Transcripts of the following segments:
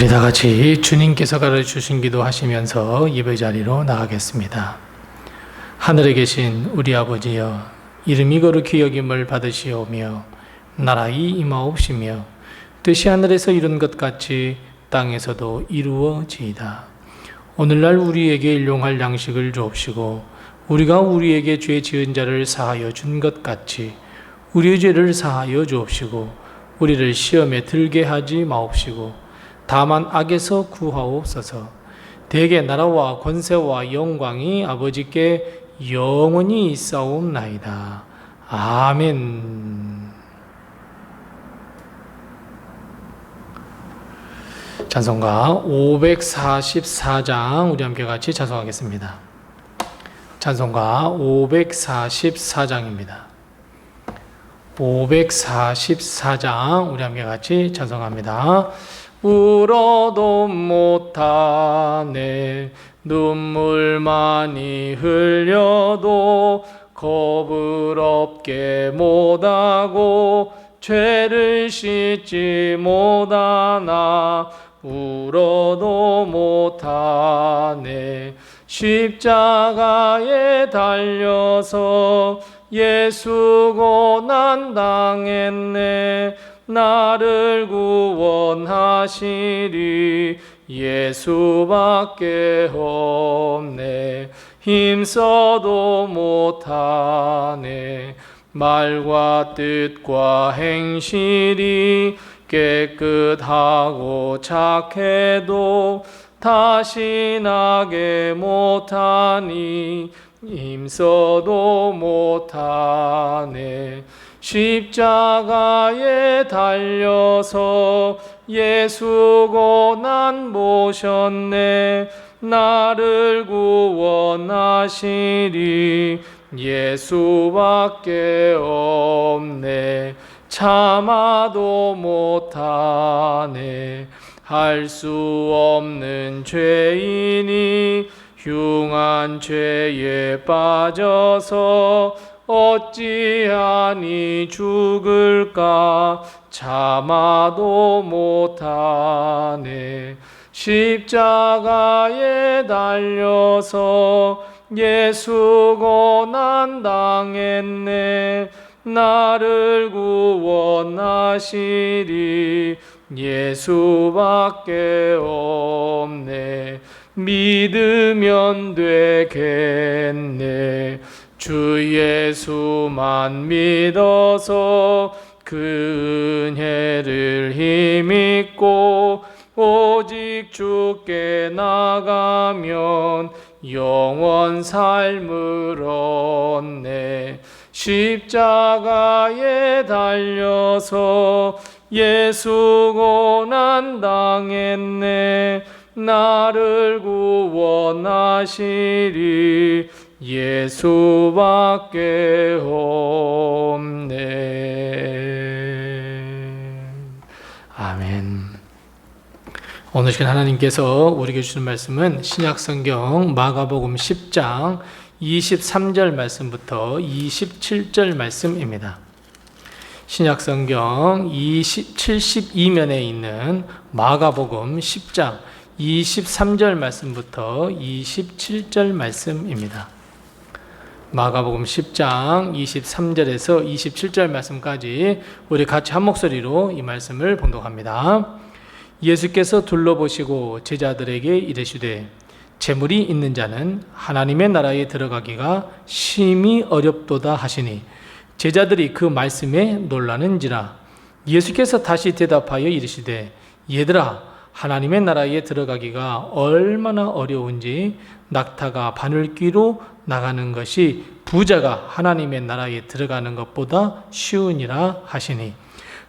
우리 다 같이 주님께서 가르쳐 주신 기도 하시면서 예배 자리로 나가겠습니다. 하늘에 계신 우리 아버지여 이름이 거룩히 여김을 받으시오며 나라이 임하옵시며 뜻이 하늘에서 이룬 것 같이 땅에서도 이루어지이다. 오늘날 우리에게 일용할 양식을 주옵시고 우리가 우리에게 죄 지은 자를 사하여 준 것 같이 우리의 죄를 사하여 주옵시고 우리를 시험에 들게 하지 마옵시고 다만 악에서 구하옵소서. 대개 나라와 권세와 영광이 아버지께 영원히 있사옵나이다. 아멘. 찬송가 544장 우리 함께 같이 찬송하겠습니다. 찬송가 544장입니다. 544장 우리 함께 같이 찬송합니다. 울어도 못하네. 눈물 많이 흘려도 없게 못하고 죄를 씻지 못하나 울어도 못하네. 십자가에 달려서 예수 고난 당했네 나를 구원하시리. 예수밖에 없네. 힘써도 못하네. 말과 뜻과 행실이 깨끗하고 착해도 다시 나게 못하니 힘써도 못하네 십자가에 달려서 예수 고난 모셨네. 나를 구원하시리. 예수밖에 없네. 참아도 못하네. 할 수 없는 죄인이 흉한 죄에 빠져서 어찌하니 죽을까? 참아도 못하네. 십자가에 달려서 예수 고난 당했네. 나를 구원하시리. 예수밖에 없네. 믿으면 되겠네 주 예수만 믿어서 그 은혜를 힘입고 오직 주께 나가면 영원 삶을 얻네. 십자가에 달려서 예수 고난 당했네. 나를 구원하시리 예수밖에 없네. 아멘. 오늘 시간 하나님께서 우리에게 주시는 말씀은 신약성경 마가복음 10장 23절 말씀부터 27절 말씀입니다. 신약성경 72면에 있는 마가복음 10장 23절 말씀부터 27절 말씀입니다. 마가복음 10장 23절에서 27절 말씀까지 우리 같이 한 목소리로 이 말씀을 봉독합니다. 예수께서 둘러보시고 제자들에게 이르시되 재물이 있는 자는 하나님의 나라에 들어가기가 심히 어렵도다 하시니 제자들이 그 말씀에 놀라는지라 예수께서 다시 대답하여 이르시되 얘들아 하나님의 나라에 들어가기가 얼마나 어려운지 낙타가 바늘귀로 나가는 것이 부자가 하나님의 나라에 들어가는 것보다 쉬우니라 하시니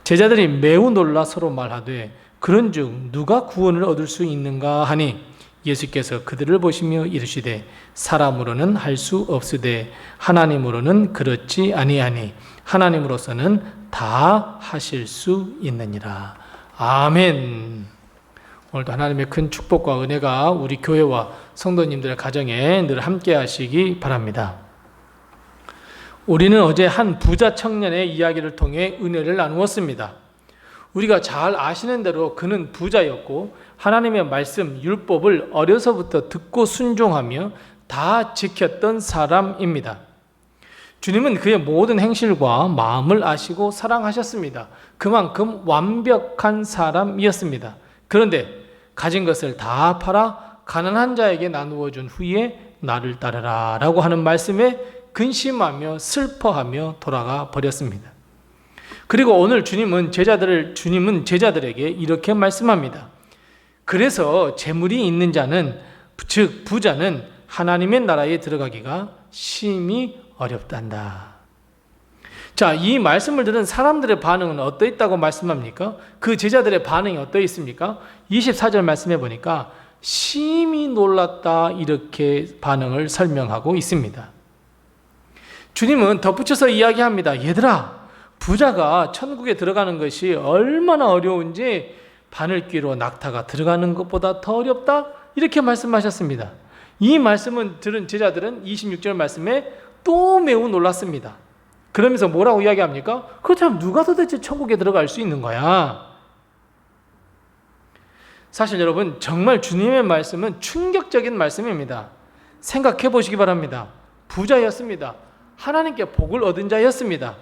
제자들이 매우 놀라 서로 말하되 그런즉 누가 구원을 얻을 수 있는가 하니 예수께서 그들을 보시며 이르시되 사람으로는 할 수 없으되 하나님으로는 그렇지 아니하니 하나님으로서는 다 하실 수 있느니라. 아멘. 오늘도 하나님의 큰 축복과 은혜가 우리 교회와 성도님들의 가정에 늘 함께 하시기 바랍니다. 우리는 어제 한 부자 청년의 이야기를 통해 은혜를 나누었습니다. 우리가 잘 아시는 대로 그는 부자였고 하나님의 말씀, 율법을 어려서부터 듣고 순종하며 다 지켰던 사람입니다. 주님은 그의 모든 행실과 마음을 아시고 사랑하셨습니다. 그만큼 완벽한 사람이었습니다. 그런데 가진 것을 다 팔아 가난한 자에게 나누어 준 후에 나를 따르라 라고 하는 말씀에 근심하며 슬퍼하며 돌아가 버렸습니다. 그리고 오늘 주님은 제자들을 주님은 제자들에게 이렇게 말씀합니다. 그래서 재물이 있는 자는 즉 부자는 하나님의 나라에 들어가기가 심히 어렵단다. 자, 이 말씀을 들은 사람들의 반응은 어떠했다고 말씀합니까? 그 제자들의 반응이 어떠했습니까? 24절 말씀해 보니까 심히 놀랐다 이렇게 반응을 설명하고 있습니다. 주님은 덧붙여서 이야기합니다. 얘들아, 부자가 천국에 들어가는 것이 얼마나 어려운지 바늘귀로 낙타가 들어가는 것보다 더 어렵다? 이렇게 말씀하셨습니다. 이 말씀을 들은 제자들은 26절 말씀에 또 매우 놀랐습니다. 그러면서 뭐라고 이야기합니까? 그렇다면 누가 도대체 천국에 들어갈 수 있는 거야? 사실 여러분, 정말 주님의 말씀은 충격적인 말씀입니다. 생각해 보시기 바랍니다. 부자였습니다. 하나님께 복을 얻은 자였습니다.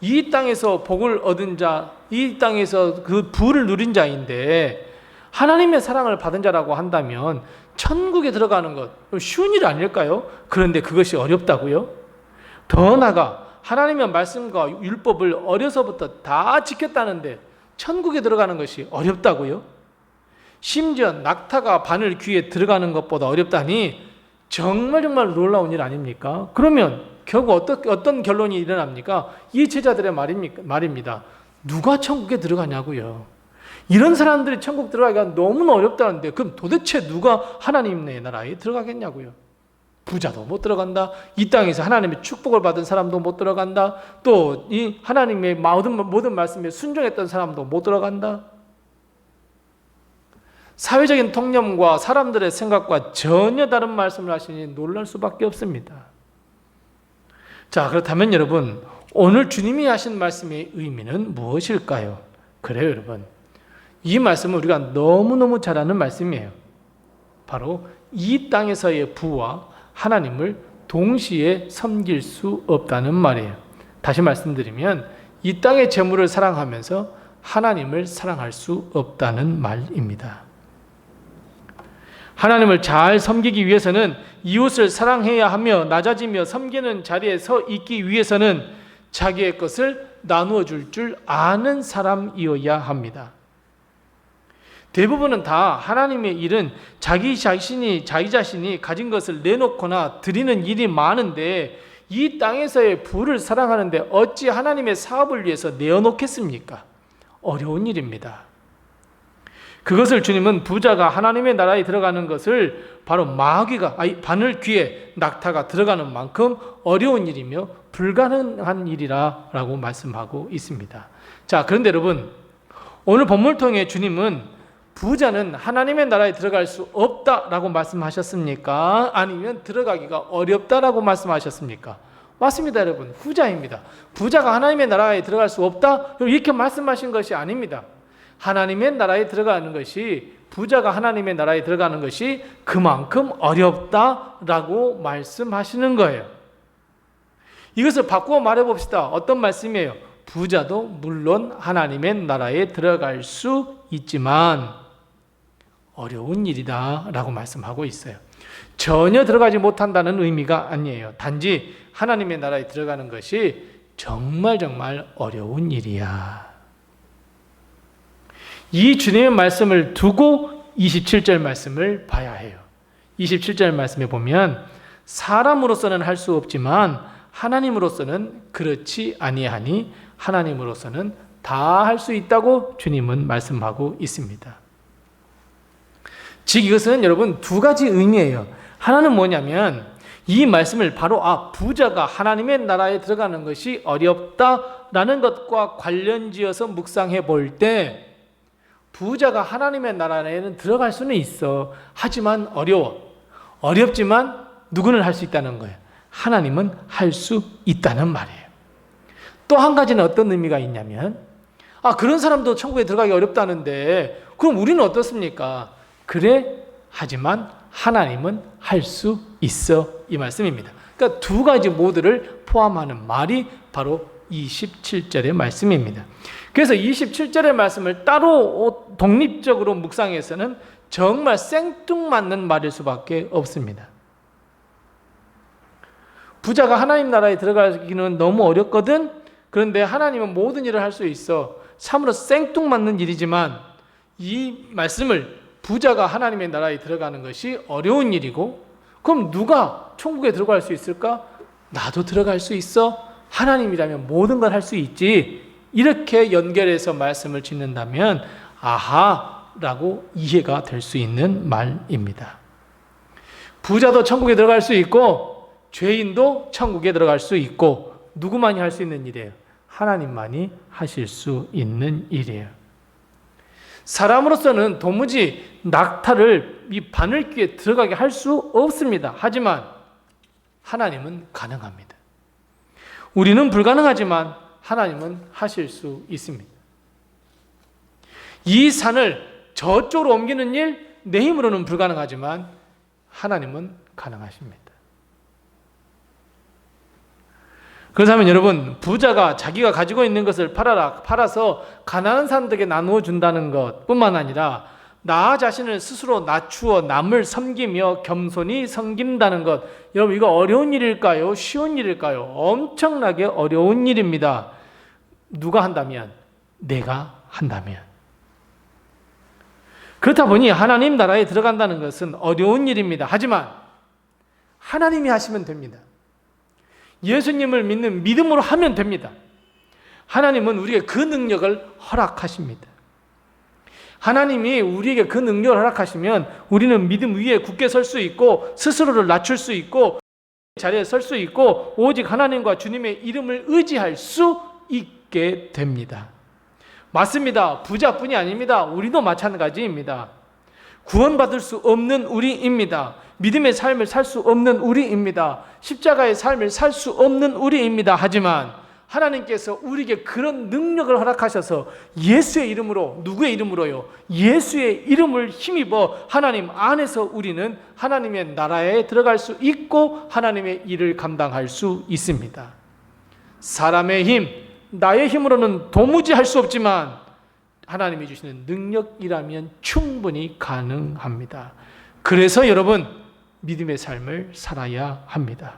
이 땅에서 복을 얻은 자, 이 땅에서 그 부를 누린 자인데 하나님의 사랑을 받은 자라고 한다면 천국에 들어가는 것 쉬운 일 아닐까요? 그런데 그것이 어렵다고요? 더 나가 하나님의 말씀과 율법을 어려서부터 다 지켰다는데 천국에 들어가는 것이 어렵다고요? 심지어 낙타가 바늘 귀에 들어가는 것보다 어렵다니 정말 정말 놀라운 일 아닙니까? 그러면 결국 어떤, 어떤 결론이 일어납니까? 이 제자들의 말입니까? 말입니다. 누가 천국에 들어가냐고요. 이런 사람들이 천국 들어가기가 너무 어렵다는데 그럼 도대체 누가 하나님의 나라에 들어가겠냐고요. 부자도 못 들어간다. 이 땅에서 하나님의 축복을 받은 사람도 못 들어간다. 또 이 하나님의 모든 모든 말씀에 순종했던 사람도 못 들어간다. 사회적인 통념과 사람들의 생각과 전혀 다른 말씀을 하시니 놀랄 수밖에 없습니다. 자, 그렇다면 여러분, 오늘 주님이 하신 말씀의 의미는 무엇일까요? 그래요, 여러분. 이 말씀은 우리가 너무너무 잘 아는 말씀이에요. 바로 이 땅에서의 부와 하나님을 동시에 섬길 수 없다는 말이에요. 다시 말씀드리면 이 땅의 재물을 사랑하면서 하나님을 사랑할 수 없다는 말입니다. 하나님을 잘 섬기기 위해서는 이웃을 사랑해야 하며 낮아지며 섬기는 자리에 서 있기 위해서는 자기의 것을 나누어 줄 줄 아는 사람이어야 합니다. 대부분은 다 하나님의 일은 자기 자신이 자기 자신이 가진 것을 내놓거나 드리는 일이 많은데 이 땅에서의 부를 사랑하는데 어찌 하나님의 사업을 위해서 내어놓겠습니까? 어려운 일입니다. 그것을 주님은 부자가 하나님의 나라에 들어가는 것을 바로 마귀가 아니 바늘 귀에 낙타가 들어가는 만큼 어려운 일이며 불가능한 일이라라고 말씀하고 있습니다. 자, 그런데 여러분 오늘 본문을 통해 주님은 부자는 하나님의 나라에 들어갈 수 없다라고 말씀하셨습니까? 아니면 들어가기가 어렵다라고 말씀하셨습니까? 맞습니다, 여러분. 후자입니다. 부자가 하나님의 나라에 들어갈 수 없다? 이렇게 말씀하신 것이 아닙니다. 하나님의 나라에 들어가는 것이 부자가 하나님의 나라에 들어가는 것이 그만큼 어렵다라고 말씀하시는 거예요. 이것을 바꾸어 말해 봅시다. 어떤 말씀이에요? 부자도 물론 하나님의 나라에 들어갈 수 있지만 어려운 일이다 라고 말씀하고 있어요. 전혀 들어가지 못한다는 의미가 아니에요. 단지 하나님의 나라에 들어가는 것이 정말 정말 어려운 일이야. 이 주님의 말씀을 두고 27절 말씀을 봐야 해요. 27절 말씀에 보면 사람으로서는 할 수 없지만 하나님으로서는 그렇지 아니하니 하나님으로서는 다 할 수 있다고 주님은 말씀하고 있습니다. 즉 이것은 여러분 두 가지 의미예요. 하나는 뭐냐면 이 말씀을 바로 아 부자가 하나님의 나라에 들어가는 것이 어렵다라는 것과 관련지어서 묵상해 볼 때 부자가 하나님의 나라에는 들어갈 수는 있어. 하지만 어려워. 어렵지만 누구는 할 수 있다는 거예요. 하나님은 할 수 있다는 말이에요. 또 한 가지는 어떤 의미가 있냐면, 아, 그런 사람도 천국에 들어가기 어렵다는데, 그럼 우리는 어떻습니까? 그래, 하지만 하나님은 할 수 있어. 이 말씀입니다. 그러니까 두 가지 모드를 포함하는 말이 바로 27절의 말씀입니다. 그래서 27절의 말씀을 따로 독립적으로 묵상해서는 정말 생뚱맞는 말일 수밖에 없습니다. 부자가 하나님 나라에 들어가기는 너무 어렵거든. 그런데 하나님은 모든 일을 할 수 있어. 참으로 생뚱맞는 일이지만 이 말씀을 부자가 하나님의 나라에 들어가는 것이 어려운 일이고 그럼 누가 천국에 들어갈 수 있을까? 나도 들어갈 수 있어. 하나님이라면 모든 걸 할 수 있지. 이렇게 연결해서 말씀을 짓는다면 아하라고 이해가 될 수 있는 말입니다. 부자도 천국에 들어갈 수 있고 죄인도 천국에 들어갈 수 있고 누구만이 할 수 있는 일이에요? 하나님만이 하실 수 있는 일이에요. 사람으로서는 도무지 낙타를 이 바늘귀에 들어가게 할 수 없습니다. 하지만 하나님은 가능합니다. 우리는 불가능하지만 하나님은 하실 수 있습니다. 이 산을 저쪽으로 옮기는 일, 내 힘으로는 불가능하지만 하나님은 가능하십니다. 그렇다면 여러분, 부자가 자기가 가지고 있는 것을 팔아라, 팔아서 가난한 사람들에게 나누어 준다는 것 뿐만 아니라 나 자신을 스스로 낮추어 남을 섬기며 겸손히 섬긴다는 것. 여러분, 이거 어려운 일일까요? 쉬운 일일까요? 엄청나게 어려운 일입니다. 누가 한다면? 내가 한다면. 그렇다 보니 하나님 나라에 들어간다는 것은 어려운 일입니다. 하지만 하나님이 하시면 됩니다. 예수님을 믿는 믿음으로 하면 됩니다. 하나님은 우리에게 그 능력을 허락하십니다. 하나님이 우리에게 그 능력을 허락하시면 우리는 믿음 위에 굳게 설 수 있고 스스로를 낮출 수 있고 자리에 설 수 있고 오직 하나님과 주님의 이름을 의지할 수 있게 됩니다. 맞습니다. 부자뿐이 아닙니다. 우리도 마찬가지입니다. 구원받을 수 없는 우리입니다. 믿음의 삶을 살 수 없는 우리입니다. 십자가의 삶을 살 수 없는 우리입니다. 하지만 하나님께서 우리에게 그런 능력을 허락하셔서 예수의 이름으로 누구의 이름으로요? 예수의 이름을 힘입어 하나님 안에서 우리는 하나님의 나라에 들어갈 수 있고 하나님의 일을 감당할 수 있습니다. 사람의 힘, 나의 힘으로는 도무지 할 수 없지만 하나님이 주시는 능력이라면 충분히 가능합니다. 그래서 여러분 믿음의 삶을 살아야 합니다.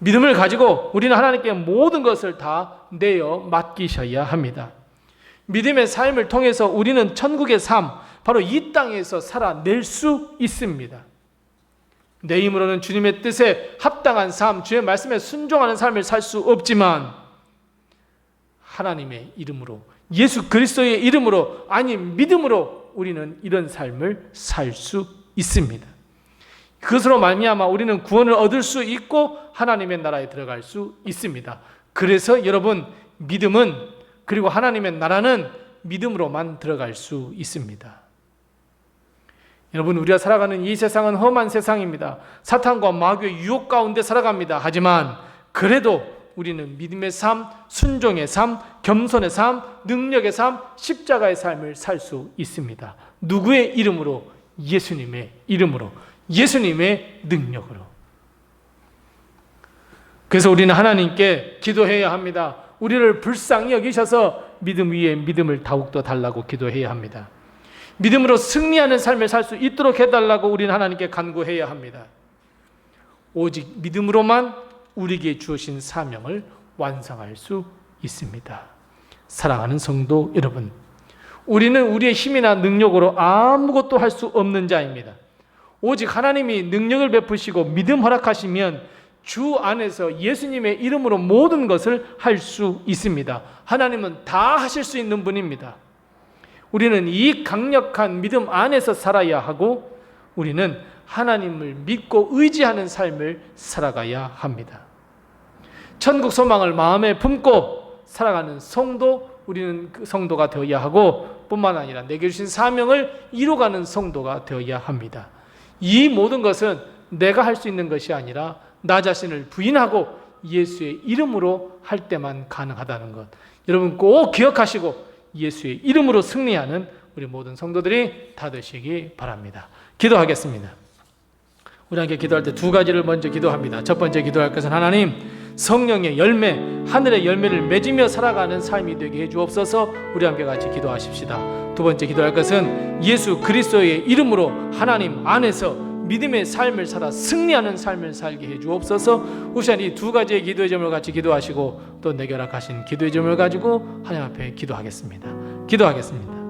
믿음을 가지고 우리는 하나님께 모든 것을 다 내어 맡기셔야 합니다. 믿음의 삶을 통해서 우리는 천국의 삶, 바로 이 땅에서 살아낼 수 있습니다. 내 힘으로는 주님의 뜻에 합당한 삶, 주의 말씀에 순종하는 삶을 살 수 없지만 하나님의 이름으로 예수 그리스도의 이름으로 아니 믿음으로 우리는 이런 삶을 살 수 있습니다. 그것으로 말미암아 우리는 구원을 얻을 수 있고 하나님의 나라에 들어갈 수 있습니다. 그래서 여러분 믿음은 그리고 하나님의 나라는 믿음으로만 들어갈 수 있습니다. 여러분 우리가 살아가는 이 세상은 험한 세상입니다. 사탄과 마귀의 유혹 가운데 살아갑니다. 하지만 그래도 우리는 믿음의 삶, 순종의 삶, 겸손의 삶, 능력의 삶, 십자가의 삶을 살 수 있습니다. 누구의 이름으로? 예수님의 이름으로. 예수님의 능력으로. 그래서 우리는 하나님께 기도해야 합니다. 우리를 불쌍히 여기셔서 믿음 위에 믿음을 더욱더 달라고 기도해야 합니다. 믿음으로 승리하는 삶을 살 수 있도록 해달라고 우리는 하나님께 간구해야 합니다. 오직 믿음으로만 우리에게 주신 사명을 완성할 수 있습니다. 사랑하는 성도 여러분, 우리는 우리의 힘이나 능력으로 아무것도 할 수 없는 자입니다. 오직 하나님이 능력을 베푸시고 믿음 허락하시면 주 안에서 예수님의 이름으로 모든 것을 할 수 있습니다. 하나님은 다 하실 수 있는 분입니다. 우리는 이 강력한 믿음 안에서 살아야 하고 우리는 하나님을 믿고 의지하는 삶을 살아가야 합니다. 천국 소망을 마음에 품고 살아가는 성도, 우리는 그 성도가 되어야 하고 뿐만 아니라 내게 주신 사명을 이루가는 성도가 되어야 합니다. 이 모든 것은 내가 할 수 있는 것이 아니라 나 자신을 부인하고 예수의 이름으로 할 때만 가능하다는 것. 여러분 꼭 기억하시고 예수의 이름으로 승리하는 우리 모든 성도들이 다 되시기 바랍니다. 기도하겠습니다. 우리 함께 기도할 때 두 가지를 먼저 기도합니다. 첫 번째 기도할 것은 하나님 성령의 열매, 하늘의 열매를 맺으며 살아가는 삶이 되게 해 주옵소서. 우리 함께 같이 기도하십시다. 두 번째 기도할 것은 예수 그리스도의 이름으로 하나님 안에서 믿음의 삶을 살아 승리하는 삶을 살게 해 주옵소서. 우선 이 두 가지의 기도의 점을 같이 기도하시고 또 내게 허락하신 기도의 점을 가지고 하나님 앞에 기도하겠습니다. 기도하겠습니다.